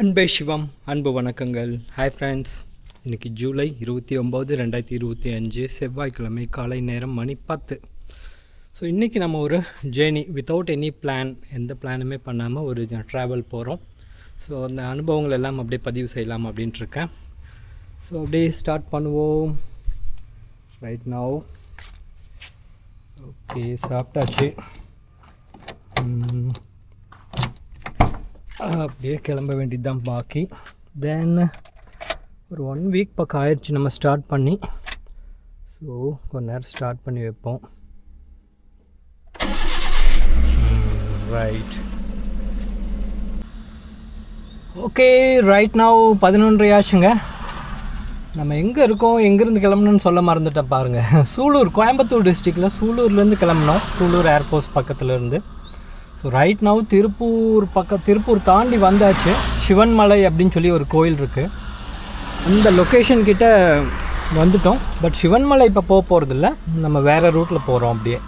அன்பே சிவம் அன்பு வணக்கங்கள். ஹாய் ஃப்ரெண்ட்ஸ் இன்றைக்கி ஜூலை இருபத்தி ஒம்பது ரெண்டாயிரத்தி இருபத்தி அஞ்சு. செவ்வாய்க்கிழமை காலை நேரம் மணி பத்து. ஸோ இன்றைக்கி நம்ம ஒரு ஜேர்னி வித்தவுட் எனி பிளான் எந்த பிளானுமே பண்ணாமல் ஒரு ட்ராவல் போகிறோம் ஸோ அந்த அனுபவங்கள் எல்லாம் அப்படியே பதிவு செய்யலாம் அப்படின்ட்டு இருக்கேன் ஸோ அப்படியே ஸ்டார்ட் பண்ணுவோம். ரைட் நாவ் ஓகே சாப்பிட்டாச்சு. அப்படியே கிளம்ப வேண்டியது தான் பாக்கி. தென் ஒரு ஒன் வீக் பக்கம் ஆயிடுச்சு நம்ம ஸ்டார்ட் பண்ணி. ஸோ கொஞ்ச நேரம் ஸ்டார்ட் பண்ணி வைப்போம். Hmm, right okay right now பதினொன்றரை ஆச்சுங்க நம்ம எங்கே இருக்கோம் எங்கேருந்து கிளம்பணும்னு சொல்ல மறந்துட்டேன் பாருங்கள் சூலூர் கோயம்புத்தூர் டிஸ்ட்ரிக்டில் சூலூர்லேருந்து கிளம்புனோம். சூலூர் ஏர்போர்ட் பக்கத்தில் இருந்து. ஸோ ரைட் நவ் திருப்பூர் பக்கம் திருப்பூர் தாண்டி வந்தாச்சு. சிவன்மலை அப்படின்னு சொல்லி ஒரு கோயில் இருக்குது அந்த லொக்கேஷன் கிட்ட வந்துட்டோம். பட் சிவன்மலை இப்போ போக போகிறதில்ல நம்ம வேறு ரூட்டில் போகிறோம் அப்படியே.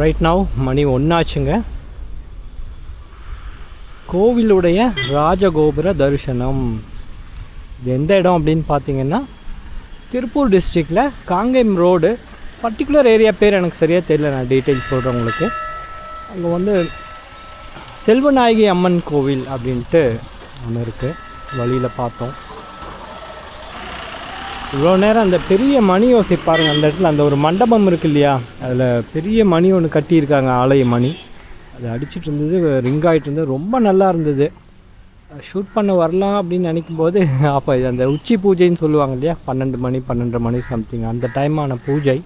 ரைட் நவ் மணி ஒன்றாச்சுங்க கோவிலுடைய ராஜகோபுர தரிசனம். இது எந்த இடம் அப்படின்னு பார்த்தீங்கன்னா திருப்பூர் டிஸ்ட்ரிக்டில் காங்கேயம் ரோடு பர்டிகுலர் ஏரியா பேர் எனக்கு சரியாக தெரியல நான் டீட்டெயில்ஸ் சொல்கிறேன் உங்களுக்கு. அங்கே வந்து செல்வநாயகி அம்மன் கோவில் அப்படின்ட்டு ஒன்று இருக்குது வழியில் பார்த்தோம். இவ்வளோ நேரம் அந்த பெரிய மணி யோசை பாருங்கள் அந்த இடத்துல அந்த ஒரு மண்டபம் இருக்கு இல்லையா? அதில் பெரிய மணி ஒன்று கட்டியிருக்காங்க ஆலய மணி. அது அடிச்சுட்டு இருந்தது ரிங் ஆகிட்டு இருந்தது ரொம்ப நல்லா இருந்தது. ஷூட் பண்ண வரலாம் அப்படின்னு நினைக்கும் போது அப்போ அந்த உச்சி பூஜைன்னு சொல்லுவாங்க இல்லையா? பன்னெண்டு மணி பன்னெண்டரை மணி சம்திங் அந்த டைமான பூஜை.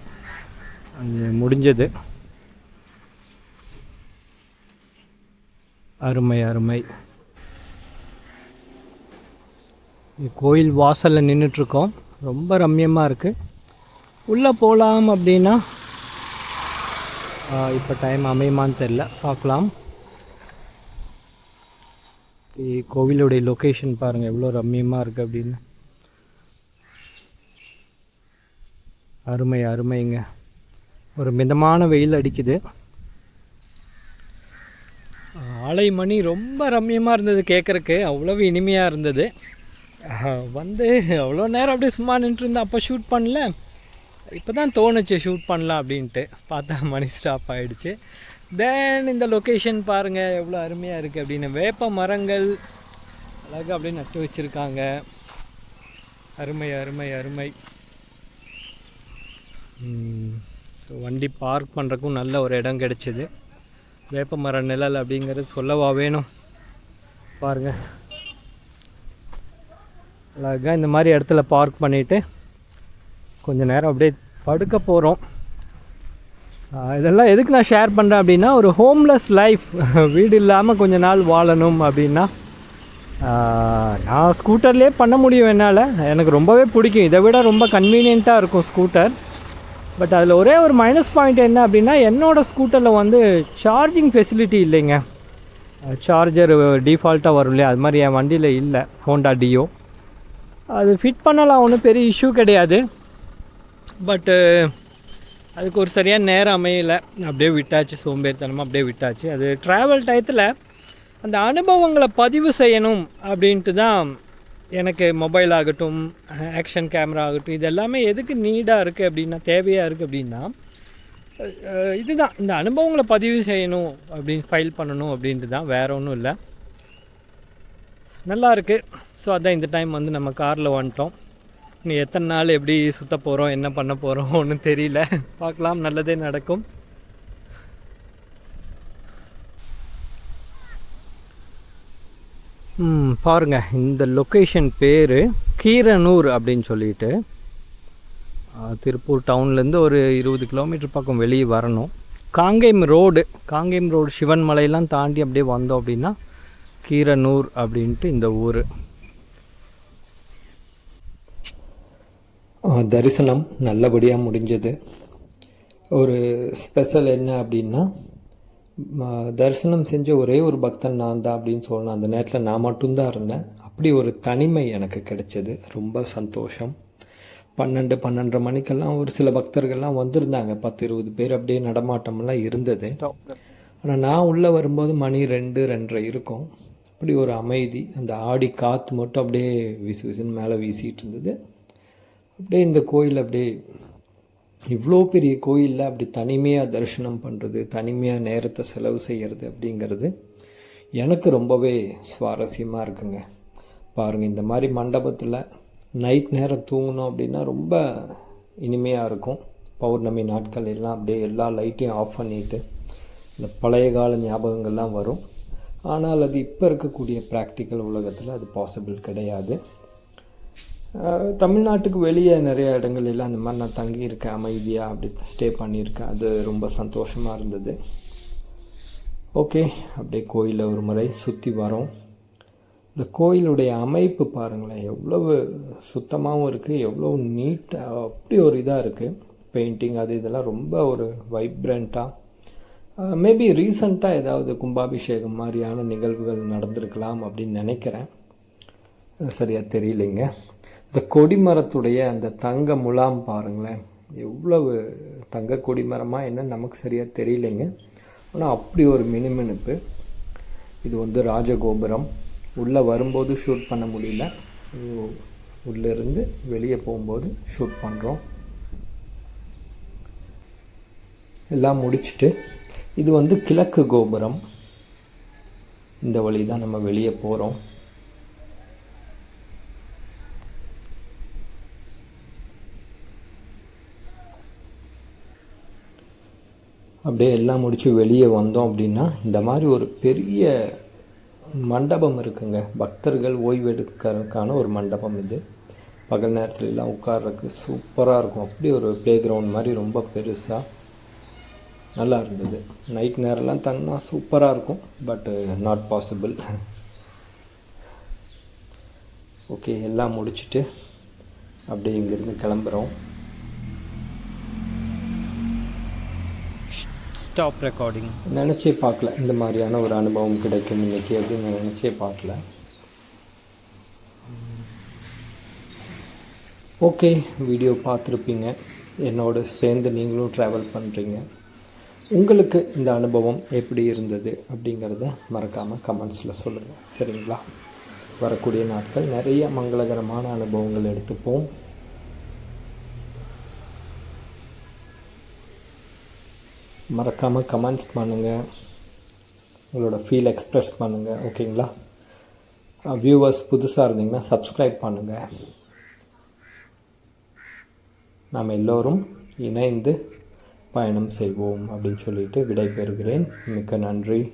அது முடிஞ்சது. அருமை அருமை. கோயில் வாசலில் நின்றுட்டுருக்கோம் ரொம்ப ரம்யமாக இருக்குது உள்ளே போகலாம் அப்படின்னா இப்போ டைம் அமையுமான்னு தெரில. பார்க்கலாம் கோவிலுடைய லொக்கேஷன் பாருங்கள் எவ்வளோ ரம்மியமாக இருக்குது அப்படின்னு. அருமை அருமைங்க. ஒரு மிதமான வெயில் அடிக்குது. ஆலை மணி ரொம்ப ரம்மியமாக இருந்தது கேட்குறக்கு அவ்வளவு இனிமையாக இருந்தது. வந்து அவ்வளோ நேரம் அப்படியே சும்மா நின்றுருந்தேன் அப்போ ஷூட் பண்ணல. இப்போ தான் தோணுச்சு ஷூட் பண்ணலாம் அப்படின்ட்டு. பார்த்தா மணி ஸ்டாப் ஆகிடுச்சு தென் இந்த லொக்கேஷன் பாருங்கள் எவ்வளோ அருமையாக இருக்குது அப்படின்னு. வேப்ப மரங்கள் அழகாக அப்படியே நட்டு வச்சுருக்காங்க. அருமை அருமை அருமை. ஸோ வண்டி பார்க் பண்ணுறக்கும் நல்ல ஒரு இடம் கிடச்சிது. வேப்ப மர நிழல் அப்படிங்கிறது சொல்லவா வேணும்? பாருங்கள் அழகாக இந்த மாதிரி இடத்துல பார்க் பண்ணிவிட்டு கொஞ்ச நேரம் அப்படியே படுக்க போகிறோம் இதெல்லாம் எதுக்கு நான் ஷேர் பண்ணுறேன் அப்படின்னா ஒரு ஹோம்லெஸ் லைஃப் வீடு இல்லாமல் கொஞ்ச நாள் வாழணும் அப்படின்னா நான் ஸ்கூட்டர்லேயே பண்ண முடியும் என்னால். எனக்கு ரொம்பவே பிடிக்கும். இதை விட ரொம்ப கன்வீனியண்ட்டாக இருக்கும் ஸ்கூட்டர் பட் அதில் ஒரே ஒரு மைனஸ் பாயிண்ட் என்ன அப்படின்னா என்னோடய ஸ்கூட்டரில் வந்து சார்ஜிங் ஃபெசிலிட்டி இல்லைங்க. சார்ஜர் டிஃபால்ட்டாக வரும் இல்லையா? அது மாதிரி என் வண்டியில் இல்லை ஹோண்டா டியோ அது ஃபிட் பண்ணலாம் ஒன்றும் பெரிய இஷ்யூ கிடையாது. பட்டு அதுக்கு ஒரு சரியாக நேரம் அமையலை. அப்படியே விட்டாச்சு சோம்பேறித்தனமாக அப்படியே விட்டாச்சு. அது ட்ராவல் டயத்தில் அந்த அனுபவங்களை பதிவு செய்யணும் அப்படின்ட்டு தான் எனக்கு மொபைல் ஆகட்டும் ஆக்ஷன் கேமரா ஆகட்டும் இது எல்லாமே எதுக்கு நீடாக இருக்குது அப்படின்னா தேவையாக இருக்குது அப்படின்னா இதுதான். இந்த அனுபவங்களை பதிவு செய்யணும் அப்படின்னு ஃபைல் பண்ணணும் அப்படின்ட்டு தான். வேற ஒன்றும் இல்லை. நல்லா இருக்குது ஸோ அதான் இந்த டைம் வந்து நம்ம காரில் வந்துட்டோம். நீ எத்தனை நாள் எப்படி சுத்த போகிறோம் என்ன பண்ண போகிறோம் ஒன்றும் தெரியல. பார்க்கலாம். நல்லதே நடக்கும். ம் இந்த லொக்கேஷன் பேர் கீரனூர் அப்படின்னு சொல்லிட்டு திருப்பூர் டவுன்லேருந்து ஒரு இருபது கிலோமீட்டர் பக்கம் வெளியே வரணும். காங்கேயம் ரோடு காங்கேயம் ரோடு சிவன் மலையெல்லாம் தாண்டி அப்படியே வந்தோம் அப்படின்னா கீரனூர் அப்படின்ட்டு இந்த ஊர். தரிசனம் நல்லபடியாக முடிஞ்சது. ஒரு ஸ்பெஷல் என்ன அப்படின்னா தரிசனம் செஞ்ச ஒரே ஒரு பக்தன் நான் தான் அப்படின்னு சொல்லணும். அந்த நேரத்தில் நான் மட்டும்தான் இருந்தேன். அப்படி ஒரு தனிமை எனக்கு கிடைச்சது. ரொம்ப சந்தோஷம். பன்னெண்டு பன்னெண்டரை மணிக்கெல்லாம் ஒரு சில பக்தர்கள்லாம் வந்திருந்தாங்க. பத்து இருபது பேர் அப்படியே நடமாட்டமெல்லாம் இருந்தது. ஆனால் நான் உள்ளே வரும்போது மணி ரெண்டு ரெண்டரை இருக்கும். அப்படி ஒரு அமைதி. அந்த ஆடி காற்று மட்டும் அப்படியே விசு விசுன்னு மேலே வீசிகிட்டு இருந்தது. அப்படியே இந்த கோயில் அப்படியே இவ்வளோ பெரிய கோயிலில் அப்படி தனிமையாக தரிசனம் பண்ணுறது தனிமையாக நேரத்தை செலவு செய்கிறது அப்படிங்கிறது எனக்கு ரொம்பவே சுவாரஸ்யமாக இருக்குங்க. பாருங்கள் இந்த மாதிரி மண்டபத்தில் நைட் நேரம் தூங்கணும் அப்படின்னா ரொம்ப இனிமையாக இருக்கும். பௌர்ணமி நாட்கள் எல்லாம் அப்படியே எல்லா லைட்டையும் ஆஃப் பண்ணிவிட்டு இந்த பழைய கால ஞாபகங்கள்லாம் வரும். ஆனால் அது இப்போ இருக்கக்கூடிய ப்ராக்டிக்கல் உலகத்தில் அது பாசிபிள் கிடையாது. தமிழ்நாட்டுக்கு வெளியே நிறைய இடங்கள் எல்லாம் அந்த மாதிரி நான் தங்கியிருக்கேன் அமைதியாக அப்படி ஸ்டே பண்ணியிருக்கேன். அது ரொம்ப சந்தோஷமாக இருந்தது. ஓகே அப்படியே கோயிலை ஒரு முறை சுற்றி வரோம். இந்த கோயிலுடைய அமைப்பு பாருங்களேன் எவ்வளவு சுத்தமாகவும் இருக்குது எவ்வளோ நீட்டாக அப்படி ஒரு இதாக இருக்குது பெயிண்டிங் அது இதெல்லாம் ரொம்ப ஒரு வைப்ரண்ட்டாக மேபி ரீசண்டாக ஏதாவது கும்பாபிஷேகம் மாதிரியான நிகழ்வுகள் நடந்திருக்கலாம் அப்படின்னு நினைக்கிறேன். சரியாக தெரியலைங்க. இந்த கொடிமரத்துடைய அந்த தங்க முலாம் பாருங்களேன். எவ்வளவு தங்க கொடிமரமாக என்ன நமக்கு சரியாக தெரியலைங்க. ஆனால் அப்படி ஒரு மினுமினுப்பு. இது வந்து ராஜகோபுரம். உள்ளே வரும்போது ஷூட் பண்ண முடியல. ஸோ உள்ளேருந்து வெளியே போகும்போது ஷூட் பண்ணுறோம் எல்லாம் முடிச்சுட்டு இது வந்து கிழக்கு கோபுரம். இந்த வழி தான் நம்ம வெளியே போகிறோம் அப்படியே எல்லாம் முடித்து வெளியே வந்தோம் அப்படின்னா இந்த மாதிரி ஒரு பெரிய மண்டபம் இருக்குங்க. பக்தர்கள் ஓய்வெடுக்கிறதுக்கான ஒரு மண்டபம் இது. பகல் நேரத்துலலாம் உட்கார்றதுக்கு சூப்பராக இருக்கும். அப்படி ஒரு ப்ளே கிரவுண்ட் மாதிரி ரொம்ப பெருசாக நல்லா இருந்தது. நைட் நேரம்லாம் தங்கினா சூப்பராக இருக்கும். பட்டு நாட் பாசிபிள் ஓகே எல்லாம் முடிச்சுட்டு அப்படியே இங்கேருந்து கிளம்புறோம். ஸ்டாப் ரெக்கார்டிங் நினச்சே பார்க்கல. இந்த மாதிரியான ஒரு அனுபவம் கிடைக்கும் இன்னைக்கு அப்படின்னு நினச்சே பார்க்கல. ஓகே வீடியோ பார்த்துருப்பீங்க. என்னோட சேர்ந்து நீங்களும் ட்ராவல் பண்ணுறீங்க உங்களுக்கு இந்த அனுபவம் எப்படி இருந்தது அப்படிங்கிறத மறக்காமல் கமெண்ட்ஸில் சொல்லுங்கள் சரிங்களா? வரக்கூடிய நாட்கள் நிறைய மங்களகரமான அனுபவங்கள் எடுத்துப்போம். மறக்காமல் கமெண்ட்ஸ் பண்ணுங்கள் உங்களோட ஃபீல் எக்ஸ்ப்ரெஸ் பண்ணுங்கள் ஓகேங்களா வியூவர்ஸ் புதுசாக இருந்தீங்கன்னா சப்ஸ்கிரைப் பண்ணுங்கள் நாம் எல்லோரும் இணைந்து பயணம் செய்வோம் அப்படின்னு சொல்லிட்டு விடை பெறுகிறேன் மிக்க நன்றி.